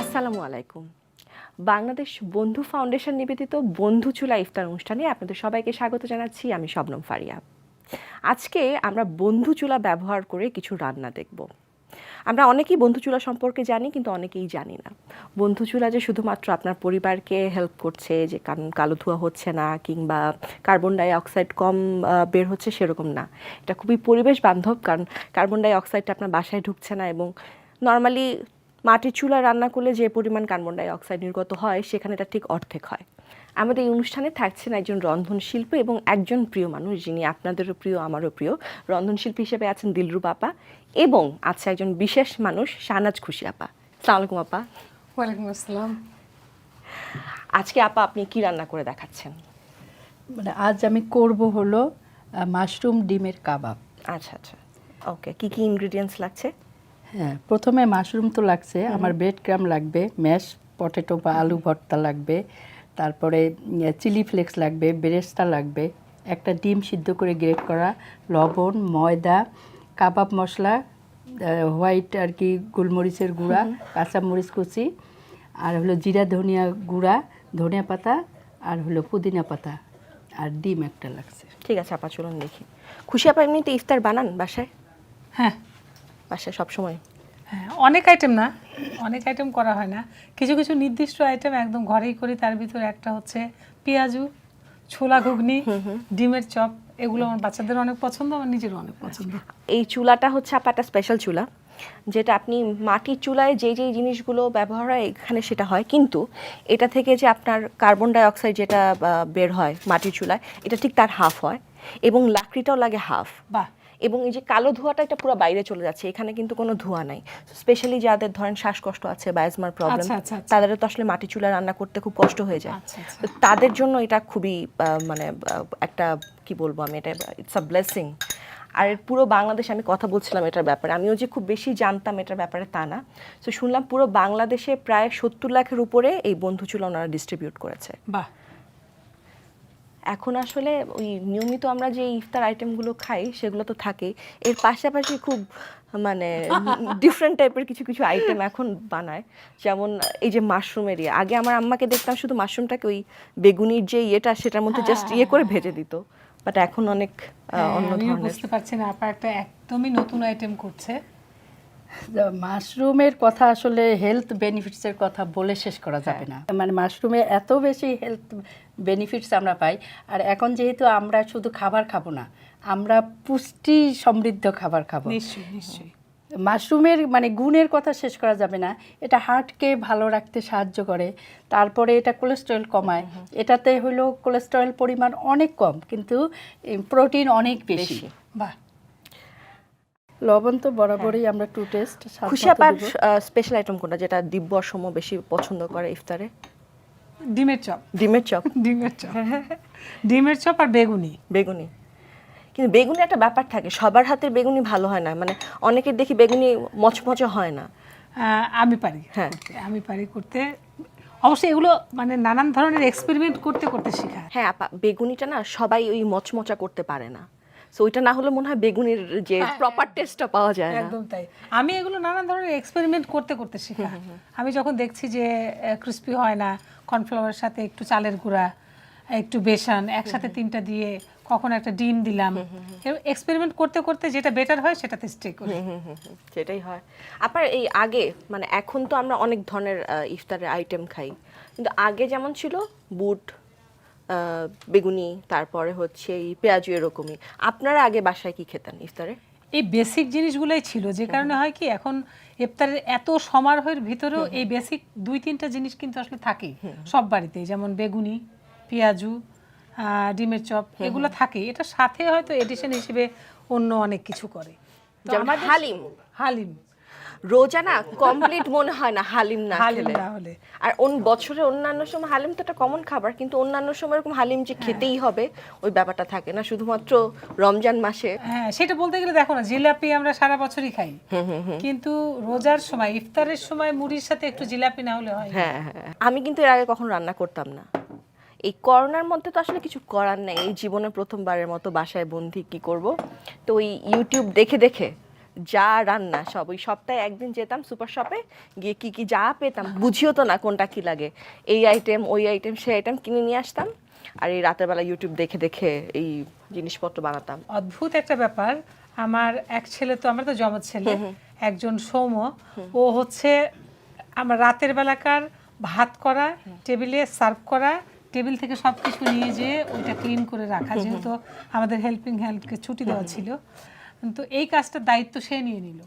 আসসালামু আলাইকুম। বাংলাদেশ বন্ধু ফাউন্ডেশন নিবেদিত বন্ধু চুলা ইফতার অনুষ্ঠানে আপনাদের সবাইকে স্বাগত জানাচ্ছি। আমি শবনম ফারিয়া। আজকে আমরা বন্ধু চুলা ব্যবহার করে কিছু রান্না দেখব। আমরা অনেকেই বন্ধু চুলা সম্পর্কে জানি, কিন্তু অনেকেই জানি না। বন্ধু চুলা যে শুধুমাত্র আপনার পরিবারকে হেল্প করছে, যে কারণ কালো ধোয়া হচ্ছে না, কিংবা কার্বন ডাই অক্সাইড কম বের হচ্ছে সেরকম না। এটা খুবই পরিবেশ বান্ধব, কারণ কার্বন ডাই অক্সাইডটা আপনার বাসায় ঢুকছে না এবং নর্মালি মাটির চুলা রান্না করলে যে পরিমাণ কার্বন ডাই অক্সাইড নির্গত হয় সেখানে এটা ঠিক অর্ধেক হয়। আমাদের এই অনুষ্ঠানে থাকছেন একজন রন্ধনশিল্পী এবং একজন প্রিয় মানুষ যিনি আপনাদেরও প্রিয় আমারও প্রিয়। রন্ধনশিল্পী হিসেবে আছেন দিলরুপ আপা এবং আছে একজন বিশেষ মানুষ শাহনাজ খুশি আপা। সালাম আপা। ওয়ালাইকুম আসসালাম। আজকে আপা আপনি কি রান্না করে দেখাচ্ছেন? মানে আজ আমি করব হলো মাশরুম ডিমের কাবাব। আচ্ছা আচ্ছা। ওকে কি কি ইনগ্রেডিয়েন্টস লাগছে? হ্যাঁ প্রথমে মাশরুম তো লাগছে আমার ব্রেড ক্রাম লাগবে ম্যাশ পটেটো বা আলু ভর্তা লাগবে তারপরে চিলি ফ্লেক্স লাগবে বেরেস্তা লাগবে একটা ডিম সিদ্ধ করে গ্রেট করা লবণ ময়দা কাবাব মশলা হোয়াইট আর কি গোলমরিচের গুঁড়া কাঁচা মরিচ কুচি আর হলো জিরা ধনিয়া গুঁড়া ধনিয়া পাতা আর হলো পুদিনা পাতা আর ডিম একটা লাগছে। ঠিক আছে আপা চলুন দেখি। খুশি আপা এমনিতে ইফতার বানান বাসায়? হ্যাঁ। বাসায় সবসময়। হ্যাঁ অনেক আইটেম না অনেক আইটেম করা হয় না। কিছু কিছু নির্দিষ্ট আইটেম একদম ঘরেই করি তার ভিতরে একটা হচ্ছে পেঁয়াজু ছোলা ঘুগনি ডিমের চপ এগুলো আমার বাচ্চাদের অনেক পছন্দ আমার নিজেরও অনেক পছন্দ। এই চুলাটা হচ্ছে আপা একটা স্পেশাল চুলা যেটা আপনি মাটির চুলায় যেই যেই জিনিসগুলো ব্যবহার হয় এখানে সেটা হয়। কিন্তু এটা থেকে যে আপনার কার্বন ডাই অক্সাইড যেটা বের হয় মাটির চুলায় এটা ঠিক তার হাফ হয় এবং লাকড়িটাও লাগে হাফ বাহ! এবং এই যে কালো ধোঁয়াটা এটা পুরো বাইরে চলে যাচ্ছে এখানে কিন্তু কোনো ধোঁয়া নাই। স্পেশালি যাদের ধরেন শ্বাসকষ্ট আছে বায়াজমার প্রবলেম। তাদের তো আসলে মাটি চুলা রান্না করতে খুব কষ্ট হয়ে যায়। আচ্ছা, আচ্ছা। তো তাদের জন্য এটা খুবই মানে একটা কি বলব আমি এটা ইটস আ ব্লেসিং আর পুরো বাংলাদেশে আমি কথা বলছিলাম এটার ব্যাপারে আমিও যে খুব বেশি জানতাম এটার ব্যাপারে তা না। তো শুনলাম পুরো বাংলাদেশে প্রায় সত্তর লাখের উপরে এই বন্ধু চুলা ওনারা ডিস্ট্রিবিউট করেছে। বাহ। এখন আসলে ওই নিয়মিত আমরা যে ইফতার আইটেমগুলো খাই সেগুলো তো থাকেই। এর পাশাপাশি খুব মানে ডিফারেন্ট টাইপের কিছু কিছু আইটেম এখন বানায়। যেমন এই যে মাশরুমের ইয়ে। আগে আমার আম্মাকে দেখতাম শুধু মাশরুমটাকে ওই বেগুনির যে ইয়েটা সেটার মধ্যে জাস্ট ইয়ে করে ভেজে দিত। বাট এখন অনেক হ্যাঁ, অন্য ধরনের বুঝতে পারছি না আপা একটা একদমই নতুন আইটেম করছে। মাশরুমের কথা আসলে হেলথ বেনিফিটসের কথা বলে শেষ করা যাবে না। মানে মাশরুমে এত বেশি হেলথ বেনিফিটস আমরা পাই আর এখন যেহেতু আমরা শুধু খাবার খাব না আমরা পুষ্টি সমৃদ্ধ খাবার খাব। নিশ্চয়ই নিশ্চয়ই। মাশরুমের মানে গুণের কথা শেষ করা যাবে না এটা হার্টকে ভালো রাখতে সাহায্য করে তারপরে এটা কোলেস্টেরল কমায়। এটাতে হলো কোলেস্টেরল পরিমাণ অনেক কম কিন্তু প্রোটিন অনেক বেশি। বেশি। বাহ! লবণ তো বরাবরই আমরা টু টেস্ট খুশি আপার স্পেশাল আইটেম কোনটা যেটা দিব্য সময় বেশি পছন্দ করে ইফতারে? ডিমের চপ। ডিমের চপ? ডিমের চপ। ডিমের চপ আর বেগুনি। বেগুনি। কিন্তু বেগুনি একটা ব্যাপার থাকে সবার হাতের বেগুনি ভালো হয় না মানে অনেকের দেখি বেগুনি মচমচে হয় না। আমি পারি হ্যাঁ। আমি পারি করতে। অবশ্যই এগুলো মানে নানান ধরনের এক্সপেরিমেন্ট করতে করতে শেখা হ্যাঁ আপা বেগুনিটা না সবাই ওই মচমচা করতে পারে না। সো ওইটা না হলে মনে হয় বেগুনির যে প্রপার টেস্টটা পাওয়া যায় না। একদম তাই। আমি এগুলো নানান ধরনের এক্সপেরিমেন্ট করতে করতে শেখা আমি যখন দেখছি যে ক্রিস্পি হয় না কর্নফ্লাওয়ারের সাথে একটু চালের গুঁড়া একটু বেসন একসাথে তিনটা দিয়ে কখন একটা ডিম দিলাম। এক্সপেরিমেন্ট করতে করতে যেটা বেটার হয় সেটাতে স্টে করি। সেটাই হয়। আপনার এই আগে মানে এখন তো আমরা অনেক ধরনের ইফতারের আইটেম খাই। কিন্তু আগে যেমন ছিল বুট বেগুনি তারপরে হচ্ছে এই পেঁয়াজু এরকমই। আপনারা আগে বাসায় কি খেতেন ইফতারে? এই বেসিক জিনিসগুলোই ছিল যে কারণে হয় কি এখন ইফতারের এত সমারোহের ভিতরেও এই বেসিক দুই তিনটা জিনিস কিন্তু আসলে থাকে সব বাড়িতে যেমন বেগুনি পেঁয়াজু ডিমের চপ এগুলো থাকে। এটা সাথে হয়তো এডিশন হিসেবে অন্য অনেক কিছু করে। হালিম। হালিম। রোজা না কমপ্লিট মনে হয় না হালিম না হালিম খেলে। না হলে। আর অন বছরে অন্যান্য সময় হালিম তো একটা কমন খাবার কিন্তু অন্যান্য সময় এরকম হালিম যে খেতেই হবে ওই ব্যাপারটা থাকে না। শুধুমাত্র রমজান মাসে। হ্যাঁ সেটা বলতে গেলে দেখো না জিলাপি আমরা সারা বছরই খাই। কিন্তু রোজার সময় ইফতারের সময় মুড়ির সাথে একটু জিলাপি না হলে হয়। না। হ্যাঁ হ্যাঁ। আমি কিন্তু এর আগে কখনো রান্না করতাম না। এই করোনার মধ্যে তো আসলে কিছু করার নেই। এই জীবনে প্রথমবারের মতো বাসায় বন্দি কি করব? তো ওই ইউটিউব দেখে দেখে যা রান্না সব ওই সপ্তাহে একদিন যেতাম সুপার শপে গিয়ে কি কি যা পেতাম বুঝিও তো না কোনটা কি লাগে। এই আইটেম ওই আইটেম সেই আইটেম কিনে নিয়ে আসতাম আর এই রাতের বেলা ইউটিউব দেখে দেখে এই জিনিসপত্র বানাতাম। অদ্ভুত একটা ব্যাপার আমার এক ছেলে তো আমার তো জমজ ছেলে একজন সৌম ও হচ্ছে আমার রাতের বেলাকার ভাত করা টেবিলে সার্ভ করা টেবিল থেকে সব কিছু নিয়ে যেয়ে ওইটা ক্লিন করে রাখা যেহেতু আমাদের হেল্পিং হ্যান্ডকে ছুটি দেওয়া ছিল। তো এই কাজটার দায়িত্ব সে নিয়ে নিল।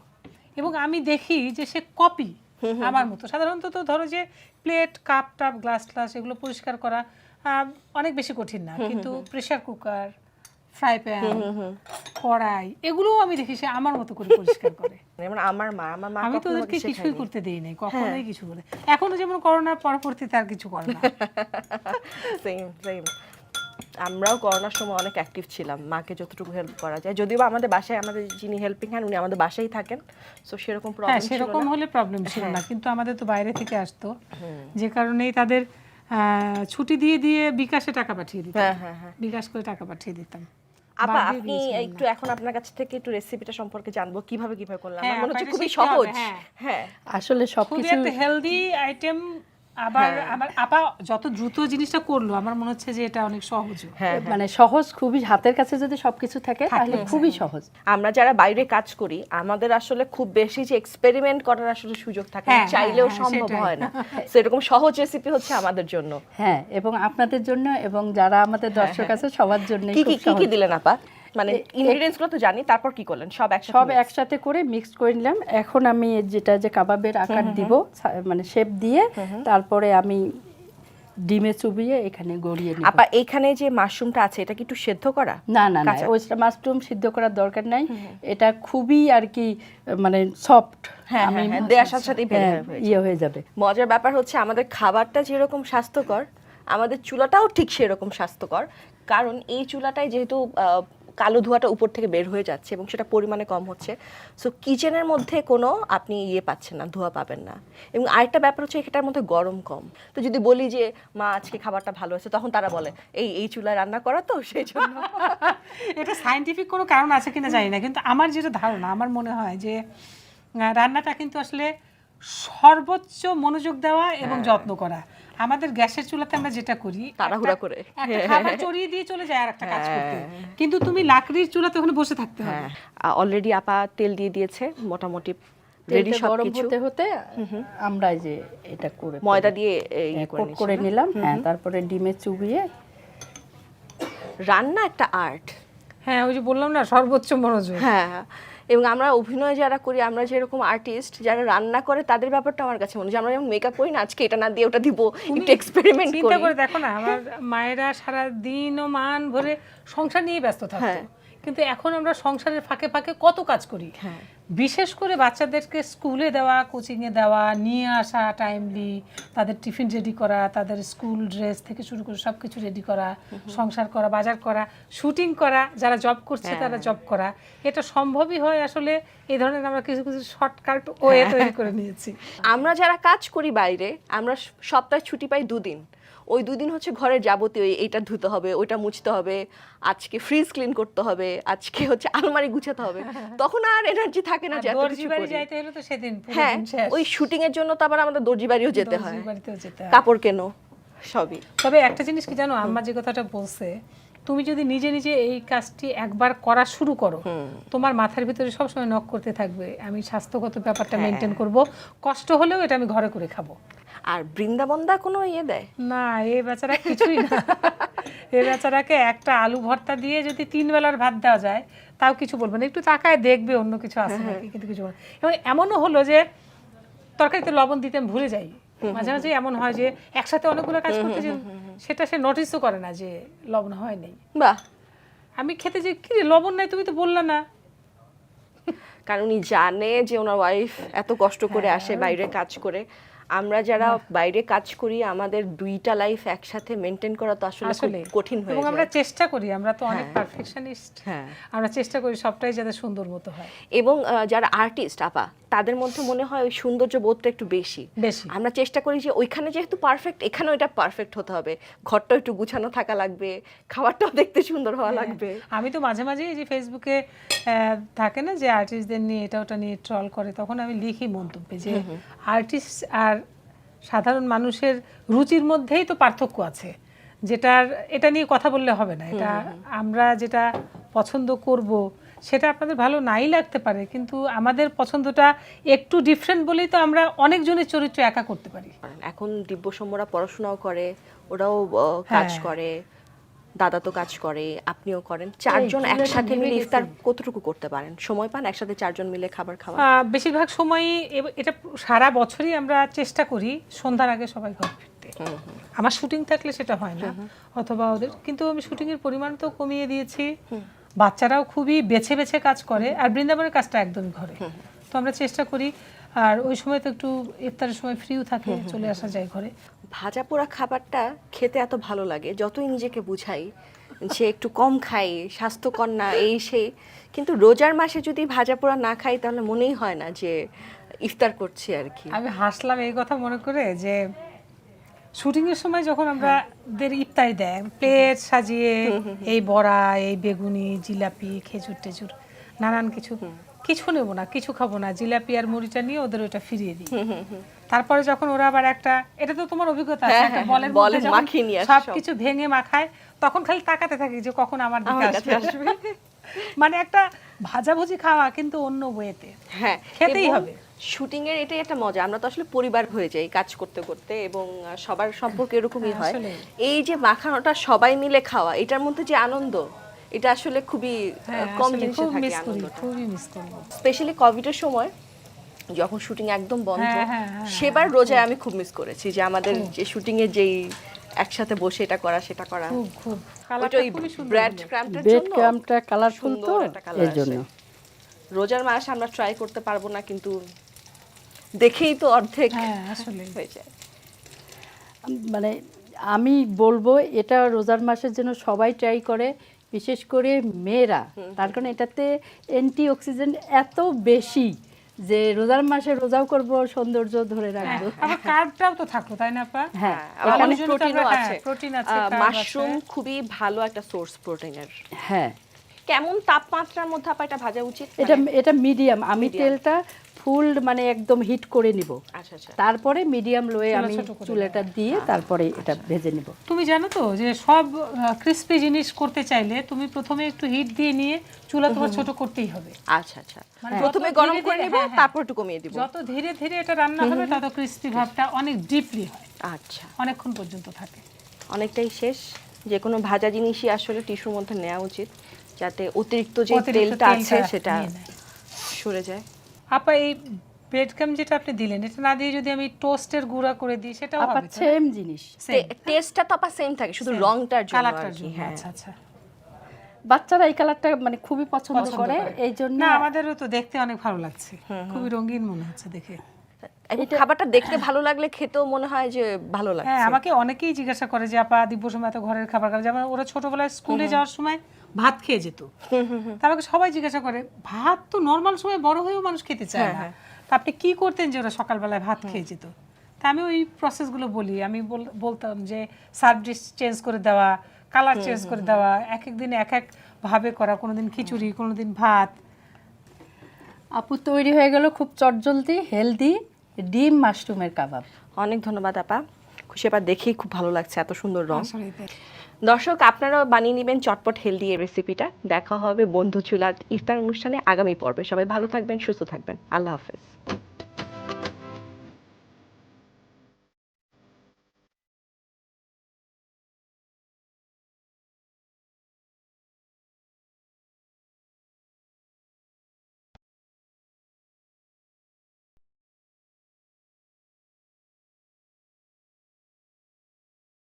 এবং আমি দেখি যে সে কপি আমার মতো। সাধারণত তো ধরো যে প্লেট কাপ টাপ গ্লাস গ্লাস এগুলো পরিষ্কার করা অনেক বেশি কঠিন না। কিন্তু প্রেসার কুকার ফ্রাই প্যান কড়াই এগুলোও আমি দেখি সে আমার মতো করে পরিষ্কার করে। যেমন আমার মা আমার মা আমি তো ওদেরকে কিছুই করতে দেই নাই কখনোই কিছু করে এখনও যেমন করোনার পরবর্তীতে আর কিছু করে না। সেম সেম আমরাও করোনার সময় অনেক অ্যাক্টিভ ছিলাম মাকে যতটুকু হেল্প করা যায়। যদিও আমাদের বাসায় আমাদের যিনি হেল্পিং হ্যান্ড উনি আমাদের বাসায় থাকেন সো সেরকম হ্যাঁ প্রবলেম সেরকম হলে প্রবলেম ছিল না কিন্তু আমাদের তো বাইরে থেকে আসতো। যে কারণেই তাদের আহ, ছুটি দিয়ে দিয়ে বিকাশে টাকা পাঠিয়ে দিতাম। হ্যাঁ হ্যাঁ হ্যাঁ। বিকাশ করে টাকা পাঠিয়ে দিতাম। আপা আপনি একটু এখন আপনার কাছ থেকে একটু রেসিপিটা সম্পর্কে জানব কীভাবে কীভাবে করলাম? হ্যাঁ, মনে হচ্ছে খুবই সহজ। হ্যাঁ। হ্যাঁ। আসলে সবকিছু হেলদি আইটেম আবার আমার আপা যত দ্রুত জিনিসটা করল আমার মনে হচ্ছে যে এটা অনেক সহজ। হ্যাঁ মানে সহজ খুবই হাতের কাছে যদি সবকিছু থাকে তাহলে খুবই সহজ। আমরা যারা বাইরে কাজ করি আমাদের আসলে খুব বেশি যে এক্সপেরিমেন্ট করার আসলে সুযোগ থাকে হ্যাঁ, চাইলেও হ্যাঁ, সম্ভব হয় না। সেরকম সহজ রেসিপি হচ্ছে আমাদের জন্য। হ্যাঁ এবং আপনাদের জন্য এবং যারা আমাদের দর্শক আছে সবার জন্য কি কি দিলেন আপা? মানে ইনগ্রেডিয়েন্টসগুলো তো জানি তারপর কি করলেন? সব একসাথে সব একসাথে করে মিক্স করে নিলাম। এখন আমি যেটা যে কাবাবের আকার দিব মানে শেপ দিয়ে তারপরে আমি ডিমে চুবিয়ে এখানে গড়িয়ে নিব। আপা এখানে যে মাশরুমটা আছে এটা কি একটু সেদ্ধ করা? না না না ওই মাশরুম সিদ্ধ করার দরকার নাই। এটা খুবই আর কি মানে সফট হ্যাঁ, হ্যাঁ, হ্যাঁ, দেওয়ার সাথে সাথেই হয়ে ইয়ে হয়ে যাবে। মজার ব্যাপার হচ্ছে আমাদের খাবারটা যেরকম স্বাস্থ্যকর আমাদের চুলাটাও ঠিক সেরকম স্বাস্থ্যকর। কারণ এই চুলাটায় যেহেতু কালো ধোঁয়াটা উপর থেকে বের হয়ে যাচ্ছে এবং সেটা পরিমাণে কম হচ্ছে। সো কিচেনের মধ্যে কোনো আপনি ইয়ে পাচ্ছেন না ধোঁয়া পাবেন না। এবং আরেকটা ব্যাপার হচ্ছে এটার মধ্যে গরম কম। তো যদি বলি যে মা আজকে খাবারটা ভালো আছে তখন তারা বলে এই এই চুলায় রান্না করা তো সেই জন্য। এটা সাইন্টিফিক কোনো কারণ আছে কিনা জানি না কিন্তু আমার যেটা ধারণা আমার মনে হয় যে রান্নাটা কিন্তু আসলে সর্বোচ্চ মনোযোগ দেওয়া এবং যত্ন করা। আমাদের গ্যাসের চুলাতে আমরা যেটা করি তাড়াহুড়া করে। একটা খাবার চড়িয়ে দিয়ে চলে যায় আর একটা কাজ করতে। কিন্তু তুমি লাকড়ির চুলাতে ওখানে বসে থাকতে হবে। হ্যাঁ। অলরেডি আপা তেল দিয়ে দিয়েছে মোটামুটি রেডি সব গরম কিছু। হতে হতে আমরা এই যে এটা করে ময়দা দিয়ে এই হ্যাঁ, করে কোট করে নিলাম হ্যাঁ তারপরে ডিমে চুবিয়ে। রান্না একটা আর্ট। হ্যাঁ ওই যে বললাম না সর্বোচ্চ মনোযোগ। হ্যাঁ। এবং আমরা অভিনয় যারা করি আমরা যেরকম আর্টিস্ট যারা রান্না করে তাদের ব্যাপারটা আমার কাছে মনে হয় যে আমরা যেমন মেকআপ করি না আজকে এটা না দিয়ে ওটা দিব একটু এক্সপেরিমেন্ট চিন্তা করে। দেখো না আমার মায়েরা সারা দিন ও মান ভরে সংসার নিয়ে ব্যস্ত থাকতো। হ্যাঁ। কিন্তু এখন আমরা সংসারের ফাঁকে ফাঁকে কত কাজ করি হ্যাঁ। বিশেষ করে বাচ্চাদেরকে স্কুলে দেওয়া কোচিংয়ে দেওয়া নিয়ে আসা টাইমলি তাদের টিফিন রেডি করা তাদের স্কুল ড্রেস থেকে শুরু করে সব কিছু রেডি করা সংসার করা বাজার করা শুটিং করা যারা জব করছে হ্যাঁ। তারা জব করা এটা সম্ভবই হয় আসলে এই ধরনের আমরা কিছু কিছু শর্টকাট ওয়ে হ্যাঁ। তৈরি করে নিয়েছি আমরা যারা কাজ করি বাইরে আমরা সপ্তাহে ছুটি পাই দুদিন ওই দুদিন হচ্ছে ঘরের যাবতীয় এইটা ধুতে হবে ওইটা মুছতে হবে আজকে ফ্রিজ ক্লিন করতে হবে আজকে হচ্ছে আলমারি গুছাতে হবে। তখন আর এনার্জি থাকে না যে এত কিছু করি। হ্যাঁ ওই শুটিং এর জন্য তো আবার আমাদের দর্জি বাড়িও যেতে হয়। হয়। কাপড় কেনো সবই। তবে একটা জিনিস কি জানো আম্মা যে কথাটা বলছে তুমি যদি নিজে নিজে এই কাজটি একবার করা শুরু করো তোমার মাথার ভিতরে সবসময় নক করতে থাকবে। আমি স্বাস্থ্যগত ব্যাপারটা হ্যাঁ। মেনটেন করব কষ্ট হলেও এটা আমি ঘরে করে খাব। আর বৃন্দাবন্দা কোনো ইয়ে দেয়? না এই বেচারা কিছুই না। এই বেচারাকে একটা আলু ভর্তা দিয়ে যদি তিন বেলার ভাত দেওয়া যায় তাও কিছু বলবে না। একটু তাকায় দেখবে অন্য কিছু আছে নাকি কিন্তু কিছু এবং এমনও হলো যে তরকারিতে লবণ দিতে আমি ভুলে যাই। মাঝে মাঝে এমন হয় যে একসাথে অনেকগুলো কাজ করতে যে সেটা সে নোটিসও করে না যে লবণ হয় নাই বাহ! আমি খেতে যে কি লবণ নাই তুমি তো বললা না। কারণ উনি জানে যে ওনার ওয়াইফ এত কষ্ট করে আসে বাইরে কাজ করে। আমরা যারা বাইরে কাজ করি আমাদের দুইটা লাইফ একসাথে মেনটেন করা তো আসলে কঠিন হয়ে যায়। আমরা চেষ্টা করি আমরা তো অনেক পারফেকশনিস্ট হ্যাঁ। আমরা চেষ্টা করি সবটাই যাতে সুন্দর মতো হয়। এবং যারা আর্টিস্ট আপা তাদের মধ্যে মনে হয় ওই সৌন্দর্য বোধটা একটু বেশি। বেশি। আমরা চেষ্টা করি যে ওইখানে যেহেতু পারফেক্ট এখানেও এটা পারফেক্ট হতে হবে। ঘরটা একটু গুছানো থাকা লাগবে খাবারটাও দেখতে সুন্দর হওয়া লাগবে। আমি তো মাঝে মাঝে এই যে ফেসবুকে থাকে না যে আর্টিস্টদের নিয়ে এটা ওটা নিয়ে ট্রল করে তখন আমি লিখি মন্তব্যে যে আর্টিস্ট আর সাধারণ মানুষের রুচির মধ্যেই তো পার্থক্য আছে। যেটার এটা নিয়ে কথা বললে হবে না। এটা আমরা যেটা পছন্দ করব সেটা আপনাদের ভালো নাই লাগতে পারে কিন্তু আমাদের পছন্দটা একটু ডিফারেন্ট বলেই তো আমরা অনেকজনের চরিত্র একা করতে পারি। এখন দিব্যসম্যরা পড়াশোনাও করে ওরাও কাজ হ্যাঁ। করে। দাদা তো কাজ করে আপনিও করেন। চারজন একসাথে মিলে ইফতার কতটুকু করতে পারেন? সময় পান একসাথে চারজন মিলে খাবার খাওয়া বেশিরভাগ সময়ই এটা সারা বছরই আমরা চেষ্টা করি সন্ধ্যার আগে সবাই ঘর ফিরতে। আমার শুটিং থাকলে সেটা হয় না অথবা ওদের কিন্তু আমি শুটিং এর পরিমাণ তো কমিয়ে দিয়েছি। বাচ্চারাও খুবই বেছে বেছে কাজ করে আর বৃন্দাবনের কাজটা একদমই ঘরে। তো আমরা চেষ্টা করি আর ওই সময় তো একটু ইফতারের সময় ফ্রিও থাকে চলে আসা যায় ঘরে। ভাজা পোড়া খাবারটা খেতে এত ভালো লাগে যতই নিজেকে বুঝাই যে একটু কম খাই স্বাস্থ্যকর না এই সেই কিন্তু রোজার মাসে যদি ভাজা পোড়া না খাই তাহলে মনেই হয় না যে ইফতার করছি আর কি। আমি হাসলাম এই কথা মনে করে যে শুটিং এর সময় যখন আমরা দের ইফতারি দেয় প্লেট সাজিয়ে এই বড়া এই বেগুনি জিলাপি খেজুর টেজুর নানান কিছু। কিছু নেব না কিছু খাব না। জিলাপি আর মুড়িটা নিয়ে ওদের ওটা ফিরিয়ে দিই। তারপরে যখন ওরা আবার একটা এটা তো তোমার অভিজ্ঞতা আছে হ্যাঁ, একটা হ্যাঁ, বলের মধ্যে মাখিয়ে নিয়ে সব সব। কিছু ভেঙে মাখায় তখন খালি তাকাতে থাকি যে কখন আমার দিকে আসবে। মানে একটা ভাজাভুজি খাওয়া কিন্তু অন্য ওয়েতে। হ্যাঁ খেতেই হবে। শুটিং এর এটাই একটা মজা। আমরা তো আসলে পরিবার হয়ে যাই কাজ করতে করতে এবং সবার সম্পর্ক এরকমই হয় এই যে মাখানোটা সবাই মিলে খাওয়া এটার মধ্যে যে আনন্দ এটা আসলে খুবই হ্যাঁ কম জিনিসে খুব থাকে মিস করি আনন্দটা। খুবই মিস করব স্পেশালি কোভিডের সময় যখন শুটিং একদম বন্ধ হ্যাঁ, হ্যাঁ, সেবার রোজায় আমি খুব মিস করেছি যে আমাদের যে শুটিং এর যেই একসাথে বসে এটা করা সেটা করা। খুব খুব। ওইটা কালারটা ওই সুন্দর ব্রেড বেড জন্য ক্রামটা কালারফুল তো? সুন্দর একটা জন্য। রোজার মাস আমরা ট্রাই করতে পারব না কিন্তু দেখেই তো অর্ধেক হ্যাঁ আসলে। হয়ে যায়। মানে আমি বলব এটা রোজার মাসের জন্য সবাই ট্রাই করে। বিশেষ করে মেয়েরা তার কারণ এটাতে অ্যান্টি অক্সিডেন্ট এত বেশি যে রোজার মাসে রোজাও করব সৌন্দর্য ধরে রাখব। আবার কার্বটাও তো থাকল তাই না পা হ্যাঁ অনেক প্রোটিনও আছে। হ্যাঁ, protein আছে, মাশরুম খুবই ভালো একটা সোর্স প্রোটিনের হ্যাঁ। কেমন তাপমাত্রার মধ্যে আপা এটা ভাজা উচিত? এটা মানে- এটা মিডিয়াম আমি তেলটা ফুল মানে একদম হিট করে নিব। আচ্ছা আচ্ছা। তারপরে মিডিয়াম লোয়ে আমি চুলাটা দিয়ে তারপরে এটা ভেজে নিব। তুমি জানো তো যে সব ক্রিস্পি জিনিস করতে চাইলে তুমি প্রথমে একটু হিট দিয়ে নিয়ে চুলা তোমার ছোট করতেই হবে। আচ্ছা আচ্ছা। মানে প্রথমে গরম করে নিব হ্যাঁ, হ্যাঁ। তারপর একটু কমিয়ে দিব। যত ধীরে ধীরে এটা রান্না হবে তত ক্রিস্পি ভাবটা অনেক ডিপলি হয়। আচ্ছা। অনেকক্ষণ পর্যন্ত থাকে। অনেকটাই শেষ। যে কোনো ভাজা জিনিসই আসলে টিস্যুর মধ্যে নেওয়া উচিত যাতে অতিরিক্ত যে তেলটা আছে সেটা সরে যায়। আপা এই ব্রেড ক্রাম যেটা আপনি দিলেন এটা না দিয়ে যদি আমি টোস্টের গুঁড়া করে দিই সেটাও হবে হবে সেম জিনিস। টেস্টটা তো আপা সেম থাকে শুধু. রংটার জন্য কালারটার আর কি জন্য হ্যাঁ। আচ্ছা আচ্ছা। বাচ্চারা এই কালারটা মানে খুবই পছন্দ করে। এই জন্য না আমাদেরও তো দেখতে অনেক ভালো লাগছে। খুবই রঙিন মনে হচ্ছে দেখে। খাবারটা দেখতে ভালো লাগলে খেতেও মনে হয় যে ভালো লাগে হ্যাঁ আমাকে অনেকেই জিজ্ঞাসা করে যে আপা দিব্য সময় তো ঘরের খাবার খাবে? যেমন ওরা ছোটবেলায় স্কুলে যাওয়ার সময় ভাত খেয়ে যেত। তা আমাকে সবাই জিজ্ঞাসা করে ভাত তো নর্মাল সময় বড় হয়েও মানুষ খেতে চায় হ্যাঁ, না। তা আপনি কি করতেন যে ওরা সকালবেলায় ভাত খেয়ে যেত? তা আমি ওই প্রসেসগুলো বলি। আমি বল- বলতাম যে সার্ভ ডিশ চেঞ্জ করে দেওয়া কালার চেঞ্জ করে দেওয়া এক এক দিন এক এক ভাবে করা কোনোদিন খিচুড়ি কোনোদিন ভাত। আপু তৈরি হয়ে গেল খুব চটজলদি হেলদি ডিম মাশরুমের কাবাব। অনেক ধন্যবাদ আপা। খুশি আপা দেখেই খুব ভালো লাগছে এত সুন্দর রং। আসলে দর্শক আপনারাও বানিয়ে নেবেন চটপট হেলদি এই রেসিপিটা দেখা হবে বন্ধু চুলার ইফতার অনুষ্ঠানে আগামী পর্বে। সবাই ভালো থাকবেন সুস্থ থাকবেন। আল্লাহ হাফেজ।